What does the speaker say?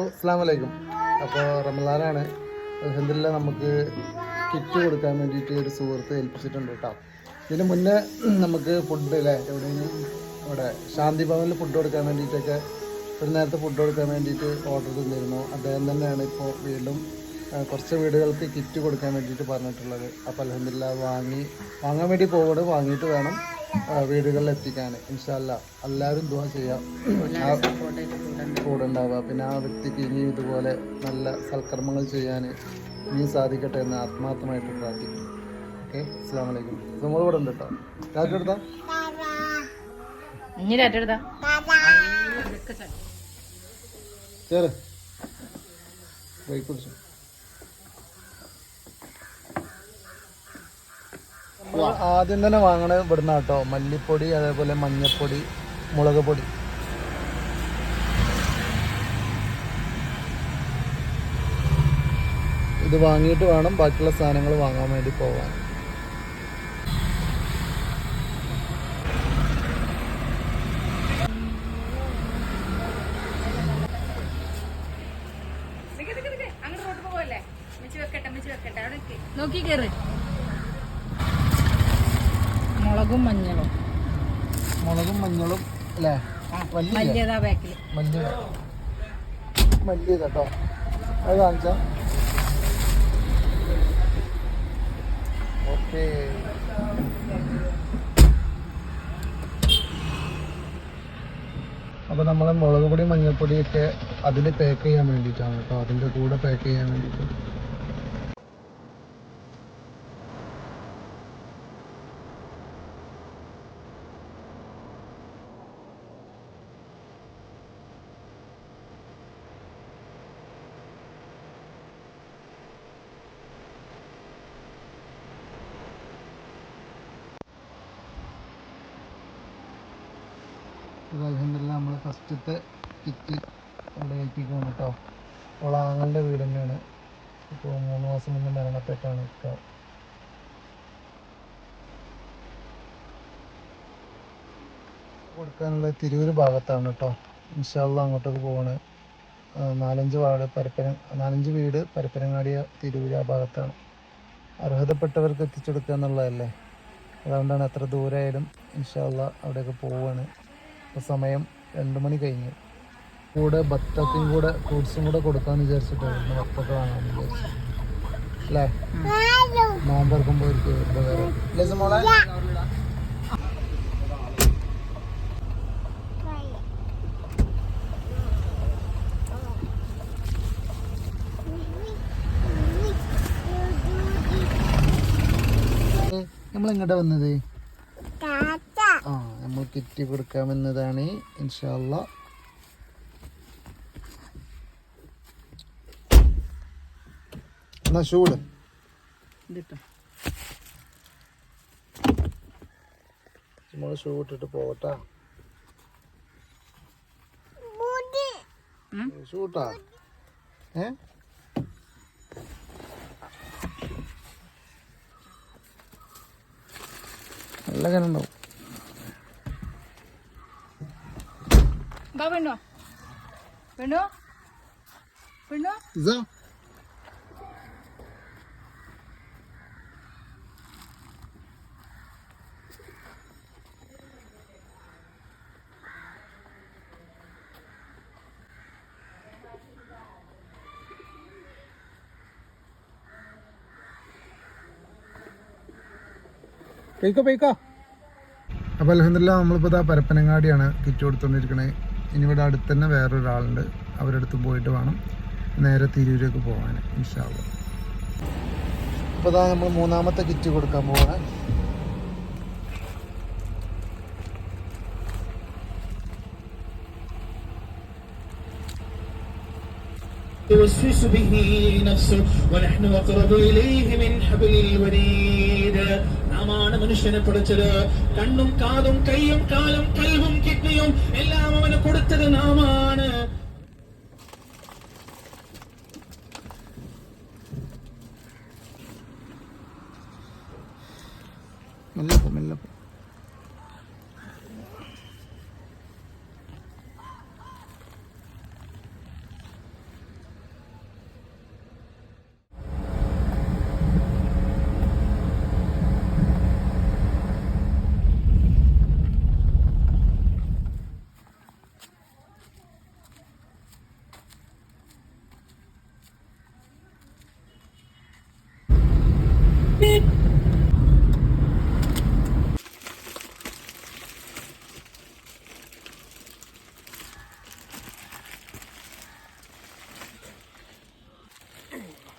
അസ്സാം വലൈക്കും അപ്പോൾ റമദാനാണ്. അലഹമില്ല നമുക്ക് കിറ്റ് കൊടുക്കാൻ വേണ്ടിയിട്ട് ഒരു സുഹൃത്ത് ഏൽപ്പിച്ചിട്ടുണ്ട് കേട്ടോ ഇതിന് മുന്നേ നമുക്ക് ഫുഡ് അല്ലേ എവിടെയെങ്കിലും ഇവിടെ ശാന്തി ഭവനിൽ ഫുഡ് കൊടുക്കാൻ വേണ്ടിയിട്ടൊക്കെ ഒരു നേരത്തെ ഫുഡ് കൊടുക്കാൻ വേണ്ടിയിട്ട് ഓർഡർ തന്നിരുന്നു. അദ്ദേഹം തന്നെയാണ് ഇപ്പോൾ വീണ്ടും കുറച്ച് വീടുകൾക്ക് കിറ്റ് കൊടുക്കാൻ വേണ്ടിയിട്ട് പറഞ്ഞിട്ടുള്ളത്. അപ്പോൾ അലഹമില്ല വാങ്ങി വാങ്ങാൻ വേണ്ടി പോകണം വാങ്ങിയിട്ട് വേണം. വീടുകളിൽ എത്തിക്കാൻ ഇൻഷാല്ല എല്ലാവരും ദുവാ ചെയ്യാം. കൂടെ ഉണ്ടാവുക പിന്നെ ആ വ്യക്തിക്ക് ഇനിയും ഇതുപോലെ നല്ല സൽക്കർമ്മങ്ങൾ ചെയ്യാൻ ഇനിയും സാധിക്കട്ടെ എന്ന് ആത്മാർത്ഥമായിട്ട് പ്രാർത്ഥിക്കുന്നു. ഓക്കെ? അസ്സാം വലൈക്കും നമ്മൾ ഇവിടെ ഉണ്ട് കേട്ടോ. രാത്രി എടുത്താ? ഇനി രാട്ടെടുത്താ ചേര് ബൈക്ക് പിടിച്ചു ആദ്യം തന്നെ വാങ്ങണത് ഇവിടുന്ന് കേട്ടോ മല്ലിപ്പൊടി അതേപോലെ മഞ്ഞപ്പൊടി മുളക് പൊടി. ഇത് വാങ്ങിയിട്ട് വേണം. ബാക്കിയുള്ള സാധനങ്ങൾ വാങ്ങാൻ വേണ്ടി പോവാൻ. നോക്കി റോട്ട് പോവല്ലേ മിച്ച് വെക്കട്ടെ മിച്ച് വെക്കട്ടെ അവിടെ നിക്ക്. നോക്കി കേറ് മുളകും മഞ്ഞളും. മുളകും മഞ്ഞളും അല്ലേ? വലിയ മല്ലിയതാ ബാക്കിൽ മല്ലി കേട്ടോ അത് കാണിച്ചാ. ഓക്കേ. അപ്പോൾ നമ്മൾ മുളക് പൊടി മഞ്ഞൾപ്പൊടിയൊക്കെ അതിൽ പാക്ക് ചെയ്യാൻ വേണ്ടിയിട്ടാണ് കേട്ടോ. അതിന്റെ കൂടെ പാക്ക് ചെയ്യാൻ വേണ്ടിയിട്ട്. അലഹമില്ല നമ്മൾ ഫസ്റ്റത്തെ കിറ്റ് അവിടെ ഏൽപ്പിക്കണം കേട്ടോ. അവൾ ആങ്ങളുടെ വീട് തന്നെയാണ്. ഇപ്പോൾ മൂന്ന് മാസം മുന്നേ മരണപ്പെട്ടാണ് നിൽക്കുക കൊടുക്കാനുള്ള തിരൂര് ഭാഗത്താണ് കേട്ടോ. ഇൻഷാല്ല അങ്ങോട്ടേക്ക് പോവാണ്. നാലഞ്ച് വാർഡ് പരപ്പന നാലഞ്ച് വീട് പരപ്പനങ്ങാടിയ തിരൂര് ആ ഭാഗത്താണ്. അർഹതപ്പെട്ടവർക്ക് എത്തിച്ചെടുക്കുക എന്നുള്ളതല്ലേ. അതുകൊണ്ടാണ് എത്ര ദൂരമായാലും ഇൻഷാല്ല അവിടെയൊക്കെ പോവാണ്. സമയം രണ്ട് മണി കഴിഞ്ഞു. കൂടെ ബത്തക്കും കൂടെ ഫ്രൂട്ട്സും കൂടെ കൊടുക്കാൻ വിചാരിച്ചിട്ടായിരുന്നു ബത്തൊക്കെ വാങ്ങാമെന്ന് വിചാരിച്ചു അല്ലേ? നോമ്പറക്കുമ്പോൾ ഒരു ഉപകാരം അല്ലേ വന്നത്? നമ്മൾ കിറ്റ് കൊടുക്കാമെന്നതാണ് ഇൻഷാല്ല എന്നാ ഷൂട് നമ്മൾ ഷൂ ഇട്ടിട്ട് പോകട്ടാ? ഷൂട്ടാ ഏ? നല്ല കനുണ്ടാവും ബാ പെണ്ണോ പെണ്ണോ പെണ്ണോ ഇതാ പോയിക്കോ പോയിക്കോ അപ്പോൾ അലഹമില്ല നമ്മളിപ്പോൾ ഇതാ പരപ്പനങ്ങാടിയാണ് കിറ്റ് കൊടുത്തുകൊണ്ടിരിക്കണേ ഇനി ഇവിടെ അടുത്ത് തന്നെ വേറൊരാളുണ്ട് അവരുടെ അടുത്ത് പോയിട്ട് വേണം നേരെ തിരൂരേക്ക് പോകാൻ ഇൻഷാള്ള അപ്പോൾ ഇതാ നമ്മൾ മൂന്നാമത്തെ കിറ്റ് കൊടുക്കാൻ പോവാണ് توسوس به نفسه ونحن أقرب إليه من حبل الوريد നാമാണ് മനുഷ്യനെ പഠിച്ചത് കണ്ണും കാതും കൈയും കാലും കൽവും കിഡ്നിയും மெல்ல போ மெல்ல போ